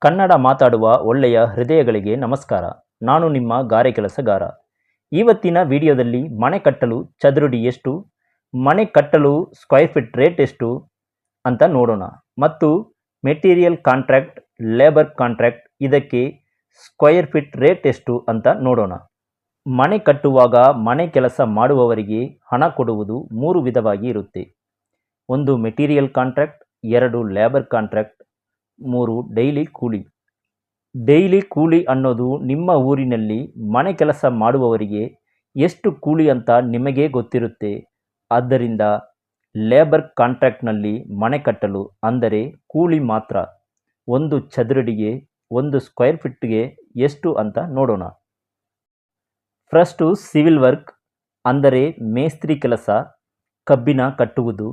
ಕನ್ನಡ ಮಾತಾಡುವ ಒಳ್ಳೆಯ ಹೃದಯಗಳಿಗೆ ನಮಸ್ಕಾರ. ನಾನು ನಿಮ್ಮ ಗಾರೆ ಕೆಲಸಗಾರ. ಇವತ್ತಿನ ವಿಡಿಯೋದಲ್ಲಿ ಮನೆ ಕಟ್ಟಲು ಚದುರಡಿ ಎಷ್ಟು? ಮನೆ ಕಟ್ಟಲು ಸ್ಕ್ವೈರ್ ಫೀಟ್ ರೇಟ್ ಎಷ್ಟು? ಅಂತ ನೋಡೋಣ. ಮತ್ತು ಮೆಟೀರಿಯಲ್ ಕಾಂಟ್ರಾಕ್ಟ್ ಲೇಬರ್ ಕಾಂಟ್ರಾಕ್ಟ್ ಇದಕ್ಕೆ ಸ್ಕ್ವೇರ್ ಫೀಟ್ ರೇಟ್ ಎಷ್ಟು ಅಂತ ನೋಡೋಣ. ಮನೆ ಕಟ್ಟುವಾಗ ಮನೆ ಕೆಲಸ ಮಾಡುವವರಿಗೆ ಹಣ ಕೊಡುವುದು ಮೂರು ವಿಧವಾಗಿ ಇರುತ್ತೆ. ಒಂದು ಮೆಟೀರಿಯಲ್ ಕಾಂಟ್ರಾಕ್ಟ್ ಎರಡು ಲೇಬರ್ ಕಾಂಟ್ರಾಕ್ಟ್ ಮೂರು, ಡೈಲಿ ಕೂಲಿ ಡೈಲಿ ಕೂಲಿ ಅನ್ನೋದು ನಿಮ್ಮ ಊರಿನಲ್ಲಿ ಮನೆ ಕೆಲಸ ಮಾಡುವವರಿಗೆ ಎಷ್ಟು ಕೂಲಿ ಅಂತ ನಿಮಗೇ ಗೊತ್ತಿರುತ್ತೆ? ಆದ್ದರಿಂದ ಲೇಬರ್ ಕಾಂಟ್ರಾಕ್ಟ್ನಲ್ಲಿ ಮನೆ ಕಟ್ಟಲು ಅಂದರೆ ಕೂಲಿ ಮಾತ್ರ. ಒಂದು ಚದರಡಿಗೆ, ಒಂದು ಸ್ಕ್ವೇರ್ ಫಿಟ್ಗೆ ಎಷ್ಟು ಅಂತ ನೋಡೋಣ. ಫಸ್ಟು ಸಿವಿಲ್ ವರ್ಕ್ ಅಂದರೆ ಮೇಸ್ತ್ರಿ ಕೆಲಸ, ಕಬ್ಬಿನ ಕಟ್ಟುವುದು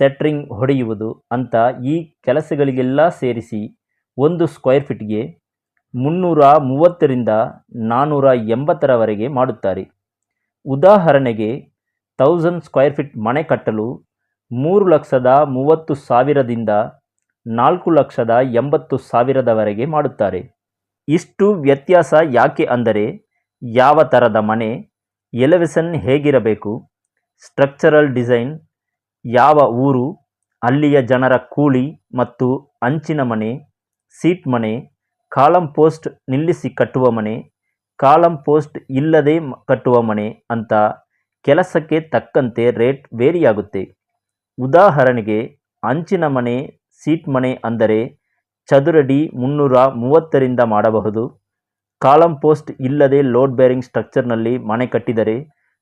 ಸೆಟ್ರಿಂಗ್ ಹೊಡೆಯುವುದು ಅಂತ ಈ ಕೆಲಸಗಳಿಗೆಲ್ಲ ಸೇರಿಸಿ ಒಂದು ಸ್ಕ್ವೇರ್ ಫೀಟ್ಗೆ ಮುನ್ನೂರ ಮೂವತ್ತರಿಂದ ನಾನ್ನೂರ ಎಂಬತ್ತರವರೆಗೆ ಮಾಡುತ್ತಾರೆ. ಉದಾಹರಣೆಗೆ ಥೌಸಂಡ್ ಸ್ಕ್ವೇರ್ ಫೀಟ್ ಮನೆ ಕಟ್ಟಲು ಮೂರು ಲಕ್ಷದ ಮೂವತ್ತು ಸಾವಿರದಿಂದ ನಾಲ್ಕು ಲಕ್ಷದ ಎಂಬತ್ತು ಸಾವಿರದವರೆಗೆ ಮಾಡುತ್ತಾರೆ. ಇಷ್ಟು ವ್ಯತ್ಯಾಸ ಯಾಕೆ ಅಂದರೆ ಯಾವ ಥರದ ಮನೆ ಎಲೆವೆಸನ್ ಹೇಗಿರಬೇಕು, ಸ್ಟ್ರಕ್ಚರಲ್ ಡಿಸೈನ್ ಯಾವ ಊರು? ಅಲ್ಲಿಯ ಜನರ ಕೂಲಿ ಮತ್ತು ಅಂಚಿನ ಮನೆ, ಸೀಟ್ ಮನೆ, ಕಾಲಂ ಪೋಸ್ಟ್ ನಿಲ್ಲಿಸಿ ಕಟ್ಟುವ ಮನೆ, ಕಾಲಂ ಪೋಸ್ಟ್ ಇಲ್ಲದೆ ಕಟ್ಟುವ ಮನೆ ಅಂತ ಕೆಲಸಕ್ಕೆ ತಕ್ಕಂತೆ ರೇಟ್ ವೇರಿಯಾಗುತ್ತೆ. ಉದಾಹರಣೆಗೆ, ಅಂಚಿನ ಮನೆ, ಸೀಟ್ ಮನೆ ಅಂದರೆ ಚದುರಡಿ ಮುನ್ನೂರ ಮೂವತ್ತರಿಂದ ಮಾಡಬಹುದು. ಕಾಲಂ ಪೋಸ್ಟ್ ಇಲ್ಲದೆ ಲೋಡ್ ಬೇರಿಂಗ್ ಸ್ಟ್ರಕ್ಚರ್ನಲ್ಲಿ ಮನೆ ಕಟ್ಟಿದರೆ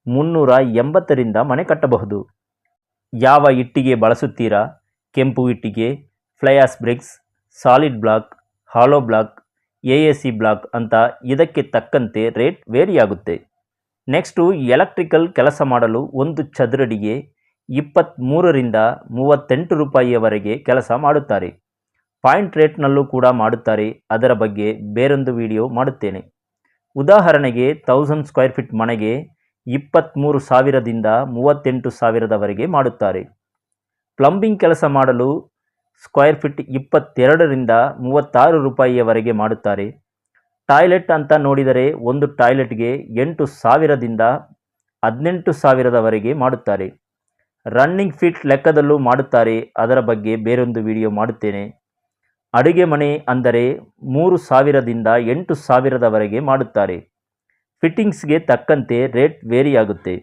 ಮುನ್ನೂರ ಎಂಬತ್ತರಿಂದ ಮನೆ ಕಟ್ಟಬಹುದು. ಯಾವ ಇಟ್ಟಿಗೆ ಬಳಸುತ್ತೀರಾ? ಕೆಂಪು ಇಟ್ಟಿಗೆ fly ash bricks, solid block, hollow block, A A C block ಅಂತ ಇದಕ್ಕೆ ತಕ್ಕಂತೆ ರೇಟ್ ವೇರಿಯಾಗುತ್ತೆ. ನೆಕ್ಸ್ಟು ಎಲೆಕ್ಟ್ರಿಕಲ್ ಕೆಲಸ ಮಾಡಲು ಒಂದು ಚದರಡಿಗೆ ಇಪ್ಪತ್ತ್ಮೂರರಿಂದ ಮೂವತ್ತೆಂಟು ರೂಪಾಯಿಯವರೆಗೆ ಕೆಲಸ ಮಾಡುತ್ತಾರೆ. ಪಾಯಿಂಟ್ ರೇಟ್ನಲ್ಲೂ ಕೂಡ ಮಾಡುತ್ತಾರೆ. ಅದರ ಬಗ್ಗೆ ಬೇರೊಂದು ವಿಡಿಯೋ ಮಾಡುತ್ತೇನೆ. ಉದಾಹರಣೆಗೆ ತೌಸಂಡ್ ಸ್ಕ್ವೇರ್ ಫೀಟ್ ಮನೆಗೆ ಇಪ್ಪತ್ತ್ಮೂರು ಸಾವಿರದಿಂದ ಮೂವತ್ತೆಂಟು ಸಾವಿರದವರೆಗೆ ಮಾಡುತ್ತಾರೆ. ಪ್ಲಂಬಿಂಗ್ ಕೆಲಸ ಮಾಡಲು ಸ್ಕ್ವೇರ್ ಫೀಟ್ ಇಪ್ಪತ್ತೆರಡರಿಂದ ಮೂವತ್ತಾರು ರೂಪಾಯಿಯವರೆಗೆ ಮಾಡುತ್ತಾರೆ. ಟಾಯ್ಲೆಟ್ ಅಂತ ನೋಡಿದರೆ ಒಂದು ಟಾಯ್ಲೆಟ್ಗೆ ಎಂಟು ಸಾವಿರದಿಂದ ಹದಿನೆಂಟು ಸಾವಿರದವರೆಗೆ ಮಾಡುತ್ತಾರೆ. ರನ್ನಿಂಗ್ ಫೀಟ್ ಲೆಕ್ಕದಲ್ಲೂ ಮಾಡುತ್ತಾರೆ. ಅದರ ಬಗ್ಗೆ ಬೇರೊಂದು ವಿಡಿಯೋ ಮಾಡುತ್ತೇನೆ. ಅಡುಗೆ ಮನೆ ಅಂದರೆ ಮೂರು ಸಾವಿರದಿಂದ ಎಂಟು ಸಾವಿರದವರೆಗೆ ಮಾಡುತ್ತಾರೆ. ಫಿಟ್ಟಿಂಗ್ಸ್ಗೆ ತಕ್ಕಂತೆ ರೇಟ್ ವೇರಿಯಾಗುತ್ತೆ.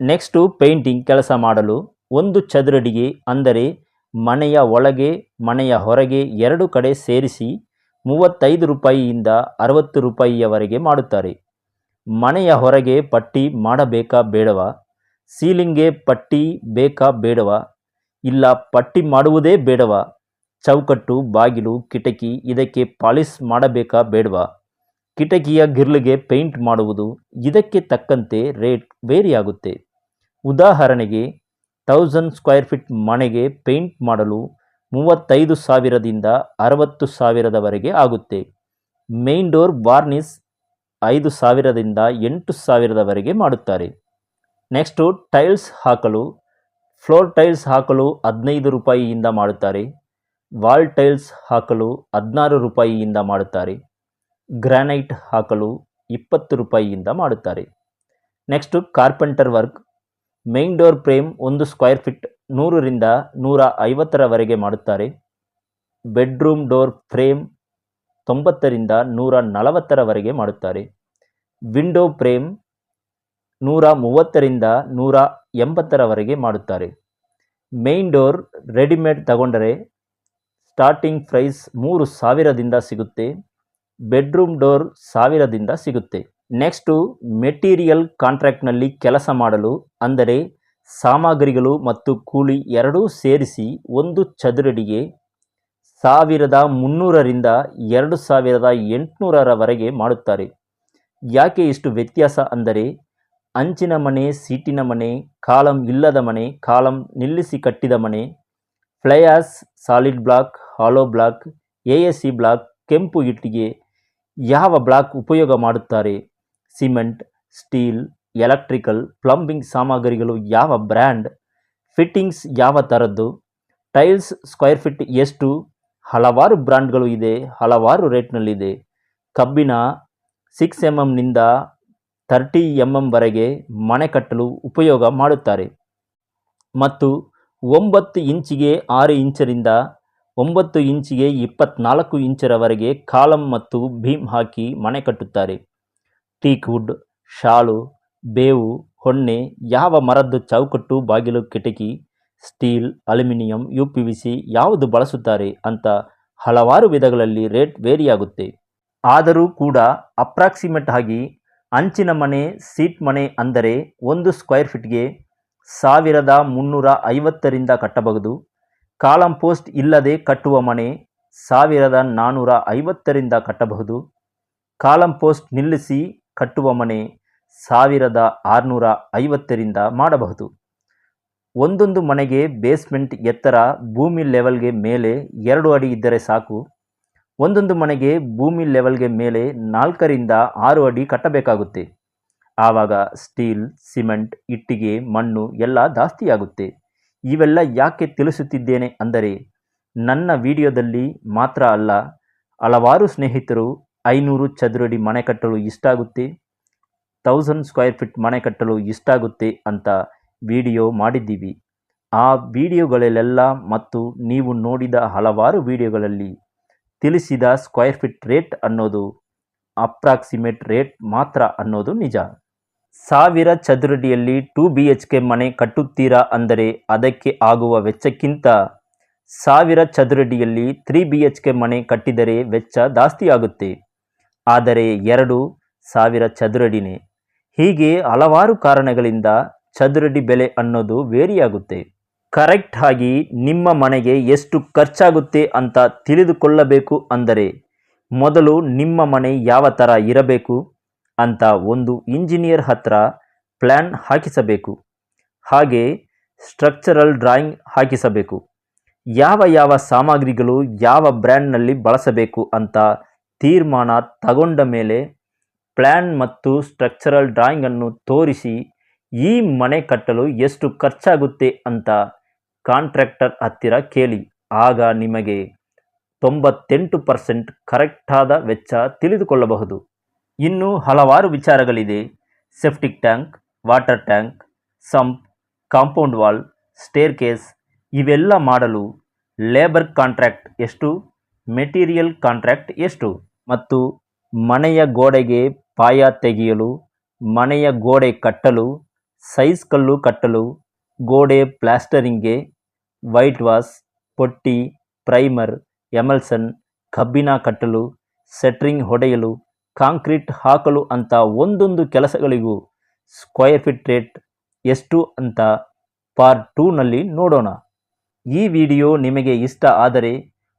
ನೆಕ್ಸ್ಟು ಪೇಂಟಿಂಗ್ ಕೆಲಸ ಮಾಡಲು ಒಂದು ಚದುರಡಿಗೆ ಅಂದರೆ ಮನೆಯ ಒಳಗೆ, ಮನೆಯ ಹೊರಗೆ ಎರಡು ಕಡೆ ಸೇರಿಸಿ ಮೂವತ್ತೈದು ರೂಪಾಯಿಯಿಂದ ಅರವತ್ತು ರೂಪಾಯಿಯವರೆಗೆ ಮಾಡುತ್ತಾರೆ. ಮನೆಯ ಹೊರಗೆ ಪಟ್ಟಿ ಮಾಡಬೇಕಾ ಬೇಡವಾ? ಸೀಲಿಂಗ್ಗೆ ಪಟ್ಟಿ ಬೇಕಾ ಬೇಡವಾ? ಇಲ್ಲ ಪಟ್ಟಿ ಮಾಡುವುದೇ ಬೇಡವಾ? ಚೌಕಟ್ಟು, ಬಾಗಿಲು, ಕಿಟಕಿ ಇದಕ್ಕೆ ಪಾಲಿಸ್ ಮಾಡಬೇಕಾ ಬೇಡವಾ? ಕಿಟಕಿಯ ಗಿರ್ಲಿಗೆ ಪೇಂಟ್ ಮಾಡುವುದು ಇದಕ್ಕೆ ತಕ್ಕಂತೆ ರೇಟ್ ವೇರಿಯಾಗುತ್ತೆ ಉದಾಹರಣೆಗೆ ಥೌಸಂಡ್ ಸ್ಕ್ವೇರ್ ಫೀಟ್ ಮನೆಗೆ ಪೇಂಟ್ ಮಾಡಲು ಮೂವತ್ತೈದು ಸಾವಿರದಿಂದ ಅರವತ್ತು ಸಾವಿರದವರೆಗೆ ಆಗುತ್ತೆ. ಮೇನ್ ಡೋರ್ ವಾರ್ನಿಸ್ ಐದು ಸಾವಿರದಿಂದ ಎಂಟು ಸಾವಿರದವರೆಗೆ ಮಾಡುತ್ತಾರೆ. ನೆಕ್ಸ್ಟು, ಟೈಲ್ಸ್ ಹಾಕಲು, ಫ್ಲೋರ್ ಟೈಲ್ಸ್ ಹಾಕಲು ಹದಿನೈದು ರೂಪಾಯಿಯಿಂದ ಮಾಡುತ್ತಾರೆ. ವಾಲ್ ಟೈಲ್ಸ್ ಹಾಕಲು ಹದಿನಾರು ರೂಪಾಯಿಯಿಂದ ಮಾಡುತ್ತಾರೆ. ಗ್ರಾನೈಟ್ ಹಾಕಲು ಇಪ್ಪತ್ತು ರೂಪಾಯಿಯಿಂದ ಮಾಡುತ್ತಾರೆ. Next carpenter work. Main door frame ಒಂದು ಸ್ಕ್ವೇರ್ ಫೀಟ್ ನೂರರಿಂದ ನೂರ ಐವತ್ತರವರೆಗೆ ಮಾಡುತ್ತಾರೆ. ಬೆಡ್ರೂಮ್ ಡೋರ್ ಫ್ರೇಮ್ ತೊಂಬತ್ತರಿಂದ ನೂರ ನಲವತ್ತರವರೆಗೆ ಮಾಡುತ್ತಾರೆ. ವಿಂಡೋ ಫ್ರೇಮ್ ನೂರ ಮೂವತ್ತರಿಂದ ನೂರ ಎಂಬತ್ತರವರೆಗೆ ಮಾಡುತ್ತಾರೆ. ಮೇನ್ ಡೋರ್ ರೆಡಿಮೇಡ್ ತಗೊಂಡರೆ ಸ್ಟಾರ್ಟಿಂಗ್ ಪ್ರೈಸ್ ಮೂರು ಸಾವಿರದಿಂದ ಸಿಗುತ್ತೆ. ಬೆಡ್ರೂಮ್ ಡೋರ್ ಸಾವಿರದಿಂದ ಸಿಗುತ್ತೆ. ನೆಕ್ಸ್ಟು ಮೆಟೀರಿಯಲ್ ಕಾಂಟ್ರಾಕ್ಟ್ನಲ್ಲಿ ಕೆಲಸ ಮಾಡಲು, ಅಂದರೆ ಸಾಮಗ್ರಿಗಳು ಮತ್ತು ಕೂಲಿ ಎರಡೂ ಸೇರಿಸಿ ಒಂದು ಚದುರಡಿಗೆ ಸಾವಿರದ ಮುನ್ನೂರರಿಂದ ಎರಡು ಸಾವಿರದ ಎಂಟುನೂರರವರೆಗೆ ಮಾಡುತ್ತಾರೆ. ಯಾಕೆ ಇಷ್ಟು ವ್ಯತ್ಯಾಸ ಅಂದರೆ, ಅಂಚಿನ ಮನೆ, ಸೀಟಿನ ಮನೆ, ಕಾಲಂ ಇಲ್ಲದ ಮನೆ, ಕಾಲಂ ನಿಲ್ಲಿಸಿ ಕಟ್ಟಿದ ಮನೆ fly ash solid block, hollow block, A S C block, ಕೆಂಪು ಇಟ್ಟಿಗೆ ಯಾವ ಬ್ಲಾಕ್ ಉಪಯೋಗ ಮಾಡುತ್ತಾರೆ? ಸಿಮೆಂಟ್, ಸ್ಟೀಲ್, ಎಲೆಕ್ಟ್ರಿಕಲ್, ಪ್ಲಂಬಿಂಗ್ ಸಾಮಗ್ರಿಗಳು ಯಾವ ಬ್ರ್ಯಾಂಡ್? ಫಿಟ್ಟಿಂಗ್ಸ್ ಯಾವ ಥರದ್ದು? ಟೈಲ್ಸ್ ಸ್ಕ್ವೇರ್ ಫಿಟ್ ಎಷ್ಟು? ಹಲವಾರು ಬ್ರ್ಯಾಂಡ್ಗಳು ಇದೆ, ಹಲವಾರು ರೇಟ್ನಲ್ಲಿದೆ. ಕಬ್ಬಿನ ಸಿಕ್ಸ್ ಎಂ ಎಮ್ನಿಂದ ತರ್ಟಿ ಎಂ ಎಮ್ವರೆಗೆ ಮನೆ ಕಟ್ಟಲು ಉಪಯೋಗ ಮಾಡುತ್ತಾರೆ. ಮತ್ತು ಒಂಬತ್ತು ಇಂಚಿಗೆ ಆರು ಇಂಚರಿಂದ ಒಂಬತ್ತು ಇಂಚಿಗೆ ಇಪ್ಪತ್ನಾಲ್ಕು ಇಂಚರವರೆಗೆ ಕಾಲಂ ಮತ್ತು ಭೀಮ್ ಹಾಕಿ ಮನೆ ಕಟ್ಟುತ್ತಾರೆ. ಟೀಕ್ ವುಡ್ ಶಾಲು, ಬೇವು ಹೊನ್ನೆ ಯಾವ ಮರದ್ದು ಚೌಕಟ್ಟು, ಬಾಗಿಲು, ಕಿಟಕಿ, steel, aluminium, U P V ಯಾವುದು ಬಳಸುತ್ತಾರೆ ಅಂತ ಹಲವಾರು ವಿಧಗಳಲ್ಲಿ ರೇಟ್ ವೇರಿಯಾಗುತ್ತೆ. ಆದರೂ ಕೂಡ ಅಪ್ರಾಕ್ಸಿಮೇಟ್ ಆಗಿ ಅಂಚಿನ ಮನೆ ಸೀಟ್ ಮನೆ ಅಂದರೆ ಒಂದು ಸ್ಕ್ವೇರ್ ಫೀಟ್ಗೆ ಸಾವಿರದ ಮುನ್ನೂರ ಐವತ್ತರಿಂದ ಕಟ್ಟಬಹುದು. ಕಾಲಂ ಪೋಸ್ಟ್ ಇಲ್ಲದೆ ಕಟ್ಟುವ ಮನೆ ಸಾವಿರದ ನಾನ್ನೂರ ಐವತ್ತರಿಂದ ಕಟ್ಟಬಹುದು. ಕಾಲಂ ಪೋಸ್ಟ್ ನಿಲ್ಲಿಸಿ ಕಟ್ಟುವ ಮನೆ ಸಾವಿರದ ಆರುನೂರ ಐವತ್ತರಿಂದ ಮಾಡಬಹುದು. ಒಂದೊಂದು ಮನೆಗೆ ಬೇಸ್ಮೆಂಟ್ ಎತ್ತರ ಭೂಮಿ ಲೆವೆಲ್ಗೆ ಮೇಲೆ ಎರಡು ಅಡಿ ಇದ್ದರೆ ಸಾಕು. ಒಂದೊಂದು ಮನೆಗೆ ಭೂಮಿ ಲೆವೆಲ್ಗೆ ಮೇಲೆ ನಾಲ್ಕರಿಂದ ಆರು ಅಡಿ ಕಟ್ಟಬೇಕಾಗುತ್ತೆ. ಆವಾಗ ಸ್ಟೀಲ್, ಸಿಮೆಂಟ್, ಇಟ್ಟಿಗೆ, ಮಣ್ಣು ಎಲ್ಲ ಜಾಸ್ತಿಯಾಗುತ್ತೆ. ಇವೆಲ್ಲ ಯಾಕೆ ತಿಳಿಸುತ್ತಿದ್ದೇನೆ ಅಂದರೆ ನನ್ನ ವಿಡಿಯೋದಲ್ಲಿ ಮಾತ್ರ ಅಲ್ಲ, ಹಲವಾರು ಸ್ನೇಹಿತರು ಐನೂರು ಚದುರಡಿ ಮನೆ ಕಟ್ಟಲು ಇಷ್ಟಾಗುತ್ತೆ ತೌಸಂಡ್ ಸ್ಕ್ವೇರ್ ಫೀಟ್ ಮನೆ ಕಟ್ಟಲು ಇಷ್ಟಾಗುತ್ತೆ ಅಂತ ವಿಡಿಯೋ ಮಾಡಿದ್ದೀವಿ. ಆ ವಿಡಿಯೋಗಳಲ್ಲೆಲ್ಲ ಮತ್ತು ನೀವು ನೋಡಿದ ಹಲವಾರು ವಿಡಿಯೋಗಳಲ್ಲಿ ತಿಳಿಸಿದ ಸ್ಕ್ವೇರ್ ಫೀಟ್ ರೇಟ್ ಅನ್ನೋದು, ಅಪ್ರಾಕ್ಸಿಮೇಟ್ ರೇಟ್ ಮಾತ್ರ ಅನ್ನೋದು ನಿಜ. ಸಾವಿರ ಚದುರಡಿಯಲ್ಲಿ ಟೂ ಬಿ ಎಚ್ ಕೆ ಮನೆ ಕಟ್ಟುತ್ತೀರಾ ಅಂದರೆ ಅದಕ್ಕೆ ಆಗುವ ವೆಚ್ಚಕ್ಕಿಂತ ಸಾವಿರ ಚದುರಡಿಯಲ್ಲಿ ತ್ರೀ ಬಿ ಎಚ್ ಕೆ ಮನೆ ಕಟ್ಟಿದರೆ ವೆಚ್ಚ ಜಾಸ್ತಿ ಆಗುತ್ತೆ ಆದರೆ ಎರಡು ಸಾವಿರ ಚದುರಡಿನೇ. ಹೀಗೆ ಹಲವಾರು ಕಾರಣಗಳಿಂದ ಚದುರಡಿ ಬೆಲೆ ಅನ್ನೋದು ವೇರಿಯಾಗುತ್ತೆ. ಕರೆಕ್ಟ್ ಆಗಿ ನಿಮ್ಮ ಮನೆಗೆ ಎಷ್ಟು ಖರ್ಚಾಗುತ್ತೆ ಅಂತ ತಿಳಿದುಕೊಳ್ಳಬೇಕು ಅಂದರೆ ಮೊದಲು ನಿಮ್ಮ ಮನೆ ಯಾವ ಥರ ಇರಬೇಕು? ಅಂತ ಒಂದು ಇಂಜಿನಿಯರ್ ಹತ್ರ ಪ್ಲ್ಯಾನ್ ಹಾಕಿಸಬೇಕು. ಹಾಗೆ ಸ್ಟ್ರಕ್ಚರಲ್ ಡ್ರಾಯಿಂಗ್ ಹಾಕಿಸಬೇಕು. ಯಾವ ಯಾವ ಸಾಮಗ್ರಿಗಳು ಯಾವ ಬ್ರ್ಯಾಂಡ್ನಲ್ಲಿ ಬಳಸಬೇಕು ಅಂತ ತೀರ್ಮಾನ ತಗೊಂಡ ಮೇಲೆ ಪ್ಲ್ಯಾನ್ ಮತ್ತು ಸ್ಟ್ರಕ್ಚರಲ್ ಡ್ರಾಯಿಂಗನ್ನು ತೋರಿಸಿ ಈ ಮನೆ ಕಟ್ಟಲು ಎಷ್ಟು ಖರ್ಚಾಗುತ್ತೆ ಅಂತ ಕಾಂಟ್ರಾಕ್ಟರ್ ಹತ್ತಿರ ಕೇಳಿ. ಆಗ ನಿಮಗೆ ತೊಂಬತ್ತೆಂಟು ಪರ್ಸೆಂಟ್ ಕರೆಕ್ಟಾದ ವೆಚ್ಚ ತಿಳಿದುಕೊಳ್ಳಬಹುದು. ಇನ್ನು ಹಲವಾರು ವಿಚಾರಗಳಿದೆ. Septic tank water tank sump compound wall staircase ಇವೆಲ್ಲ ಮಾಡಲು ಲೇಬರ್ ಕಾಂಟ್ರಾಕ್ಟ್ ಎಷ್ಟು? ಮೆಟೀರಿಯಲ್ ಕಾಂಟ್ರಾಕ್ಟ್ ಎಷ್ಟು? ಮತ್ತು ಮನೆಯ ಗೋಡೆಗೆ ಪಾಯ ತೆಗೆಯಲು, ಮನೆಯ ಗೋಡೆ ಕಟ್ಟಲು ಸೈಜ್ ಕಲ್ಲು ಕಟ್ಟಲು, ಗೋಡೆ ಪ್ಲಾಸ್ಟರಿಂಗ್ಗೆ whitewash putty primer emulsion ಕಬ್ಬಿಣ ಕಟ್ಟಲು ಸೆಟ್ರಿಂಗ್ ಹೊಡೆಯಲು ಕಾಂಕ್ರೀಟ್ ಹಾಕಲು ಅಂತ ಒಂದೊಂದು ಕೆಲಸಗಳಿಗೂ ಸ್ಕ್ವಯರ್ ಫೀಟ್ ರೇಟ್ ಎಷ್ಟು ಅಂತ ಪಾರ್ಟ್ ಟೂನಲ್ಲಿ ನೋಡೋಣ. ಈ ವಿಡಿಯೋ ನಿಮಗೆ ಇಷ್ಟ ಆದರೆ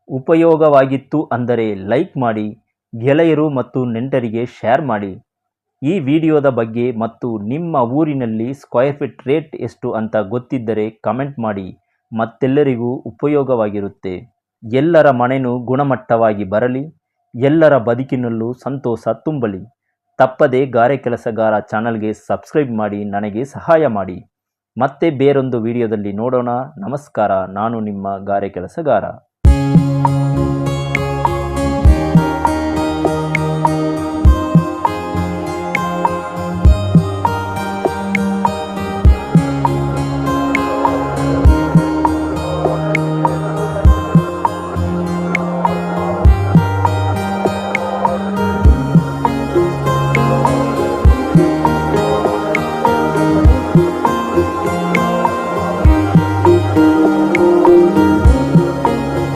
ಉಪಯೋಗವಾಗಿತ್ತು ಅಂದರೆ ಲೈಕ್ ಮಾಡಿ, ಗೆಳೆಯರು ಮತ್ತು ನೆಂಟರಿಗೆ ಶೇರ್ ಮಾಡಿ. ಈ ವಿಡಿಯೋದ ಬಗ್ಗೆ ಮತ್ತು ನಿಮ್ಮ ಊರಿನಲ್ಲಿ ಸ್ಕ್ವಯರ್ ಫೀಟ್ ರೇಟ್ ಎಷ್ಟು ಅಂತ ಗೊತ್ತಿದ್ದರೆ ಕಮೆಂಟ್ ಮಾಡಿ, ಮತ್ತೆಲ್ಲರಿಗೂ ಉಪಯೋಗವಾಗಿರುತ್ತೆ. ಎಲ್ಲರ ಮನೆಯೂ ಗುಣಮಟ್ಟವಾಗಿ ಬರಲಿ. ಎಲ್ಲರ ಬದುಕಿನಲ್ಲೂ ಸಂತೋಷ ತುಂಬಲಿ. ತಪ್ಪದೆ ಗಾರೆ ಕೆಲಸಗಾರ ಚಾನಲ್ಗೆ ಸಬ್ಸ್ಕ್ರೈಬ್ ಮಾಡಿ ನನಗೆ ಸಹಾಯ ಮಾಡಿ. ಮತ್ತೆ ಬೇರೊಂದು ವಿಡಿಯೋದಲ್ಲಿ ನೋಡೋಣ. ನಮಸ್ಕಾರ. ನಾನು ನಿಮ್ಮ ಗಾರೆ ಕೆಲಸಗಾರ.